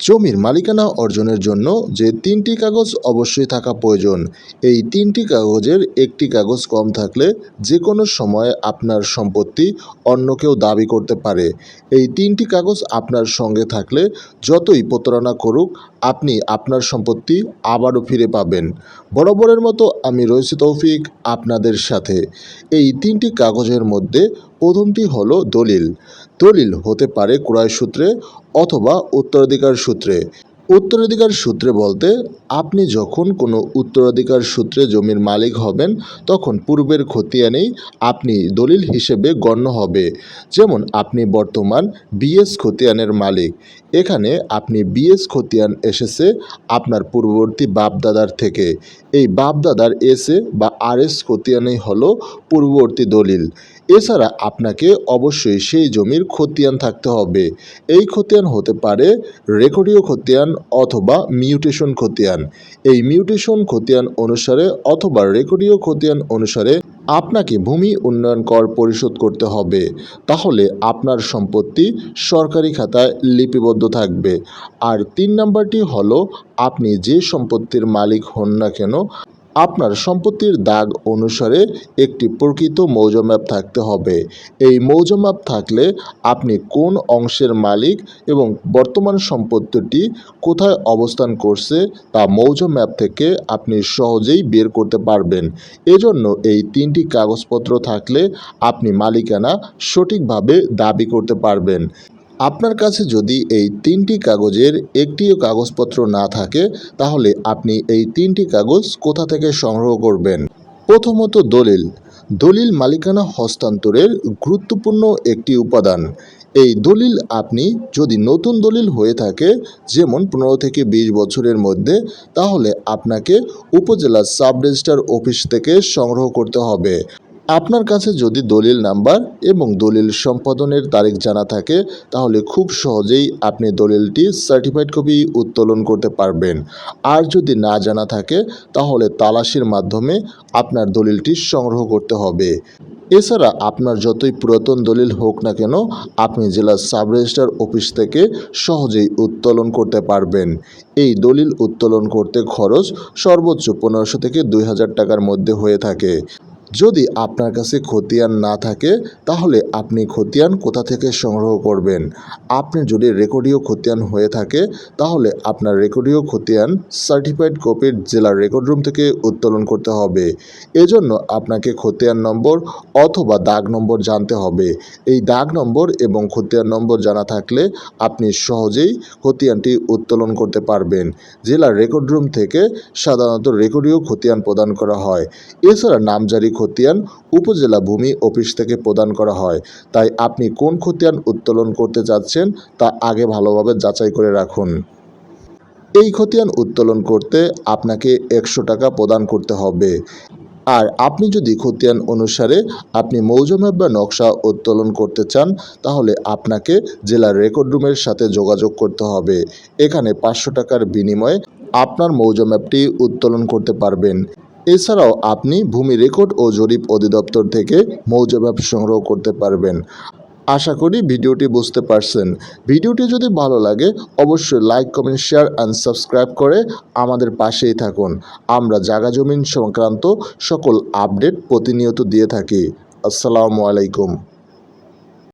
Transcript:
জমির মালিকানা অর্জনের জন্য যে তিনটি কাগজ অবশ্যই থাকা প্রয়োজন। এই তিনটি কাগজের একটি কাগজ কম থাকলে যে কোনো সময় আপনার সম্পত্তি অন্য কেউ দাবি করতে পারে। এই তিনটি কাগজ আপনার সঙ্গে থাকলে যতই প্রতারণা করুক, আপনি আপনার সম্পত্তি আবারও ফিরে পাবেন। বরাবরের মতো আমি রয়েছি তৌফিক আপনাদের সাথে। এই তিনটি কাগজের মধ্যে প্রথমটি হলো দলিল। দলিল হতে পারে ক্রয় সূত্রে অথবা উত্তরাধিকার সূত্রে। উত্তরাধিকার সূত্রে বলতে, আপনি যখন কোনো উত্তরাধিকার সূত্রে জমির মালিক হবেন, তখন পূর্বের খতিয়ানেই আপনি দলিল হিসেবে গণ্য হবে। যেমন, আপনি বর্তমান বিএস খতিয়ানের মালিক। এখানে আপনি বিএস খতিয়ান এসেছে আপনার পূর্ববর্তী বাপদাদার থেকে। এই বাপদাদার এসে বা আর এস খতিয়ানই হলো পূর্ববর্তী দলিল। এছাড়া আপনাকে অবশ্যই সেই জমির খতিয়ান থাকতে হবে। এই খতিয়ান হতে পারে রেকর্ডীয় খতিয়ান অথবা মিউটেশন খতিয়ান। এই মিউটেশন খতিয়ান অনুসারে অথবা রেকর্ডীয় খতিয়ান অনুসারে আপনাকে ভূমি উন্নয়ন কর পরিশোধ করতে হবে। তাহলে আপনার সম্পত্তি সরকারি খাতায় লিপিবদ্ধ থাকবে। আর তিন নাম্বারটি হলো, আপনি যে সম্পত্তির মালিক হন না কেন আপনার সম্পত্তির দাগ অনুসারে একটি প্রকৃত মৌজা ম্যাপ থাকতে হবে। এই মৌজা ম্যাপ থাকলে আপনি কোন অংশের মালিক এবং বর্তমান সম্পত্তিটি কোথায় অবস্থান করছে তা মৌজা ম্যাপ থেকে আপনি সহজেই বের করতে পারবেন। এজন্য এই তিনটি কাগজপত্র থাকলে আপনি মালিকানা সঠিকভাবে দাবি করতে পারবেন। আপনার কাছে যদি এই তিনটি কাগজের একটিও কাগজপত্র না থাকে, তাহলে আপনি এই তিনটি কাগজ কোথা থেকে সংগ্রহ করবেন? প্রথমত দলিল। দলিল মালিকানা হস্তান্তরের গুরুত্বপূর্ণ একটি উপাদান। এই দলিল আপনি যদি নতুন দলিল হয়ে থাকে, যেমন পনেরো থেকে বিশ বছরের মধ্যে, তাহলে আপনাকে উপজেলা সাব রেজিস্ট্রার অফিস থেকে সংগ্রহ করতে হবে। আপনার কাছে যদি দলিল নাম্বার এবং দলিল সম্পাদনের তারিখ জানা থাকে, তাহলে খুব সহজেই আপনি দলিলটি সার্টিফাইড কপি উত্তোলন করতে পারবেন। আর যদি না জানা থাকে, তাহলে তালাশির মাধ্যমে আপনার দলিলটি সংগ্রহ করতে হবে। এছাড়া আপনার যতই পুরাতন দলিল হোক না কেন, আপনি জেলা সাব রেজিস্ট্রার অফিস থেকে সহজেই উত্তোলন করতে পারবেন। এই দলিল উত্তোলন করতে খরচ সর্বোচ্চ পনেরোশো থেকে দুই হাজার টাকার মধ্যে হয়ে থাকে। যদি আপনার কাছে খতিয়ান না থাকে, তাহলে আপনি খতিয়ান কোথা থেকে সংগ্রহ করবেন? আপনি যদি রেকর্ডীয় খতিয়ান হয়ে থাকে, তাহলে আপনার রেকর্ডীয় খতিয়ান সার্টিফাইড কপির জেলার রেকর্ড রুম থেকে উত্তোলন করতে হবে। এজন্য আপনাকে খতিয়ান নম্বর অথবা দাগ নম্বর জানতে হবে। এই দাগ নম্বর এবং খতিয়ান নম্বর জানা থাকলে আপনি সহজেই খতিয়ানটি উত্তোলন করতে পারবেন। জেলার রেকর্ড রুম থেকে সাধারণত রেকর্ডীয় খতিয়ান প্রদান করা হয়। এছাড়া নামজারি খতিয়ান উপজেলা ভূমি অফিস থেকে প্রদান করা হয়। তাই আপনি কোন খতিয়ান উত্তোলন করতে যাচ্ছেন তা আগে ভালোভাবে যাচাই করে রাখুন। এই খতিয়ান উত্তোলন করতে আপনাকে একশো টাকা প্রদান করতে হবে। আর আপনি যদি খতিয়ান অনুসারে আপনি মৌজম্যাপ বা নকশা উত্তোলন করতে চান, তাহলে আপনাকে জেলার রেকর্ড রুমের সাথে যোগাযোগ করতে হবে। এখানে পাঁচশো টাকার বিনিময়ে আপনার মৌজম্যাপটি উত্তোলন করতে পারবেন। এছাড়াও আপনি ভূমি রেকর্ড ও জরিপ অধিদপ্তর থেকে মৌজাব সংগ্রহ করতে পারবেন। আশা করি ভিডিওটি বুঝতে পারছেন। ভিডিওটি যদি ভালো লাগে, অবশ্যই like, comment, share and subscribe করে আমাদের পাশেই থাকুন। আমরা জাগা জমিন সংক্রান্ত সকল আপডেট প্রতিনিয়ত দিয়ে থাকি। আসসালামু আলাইকুম।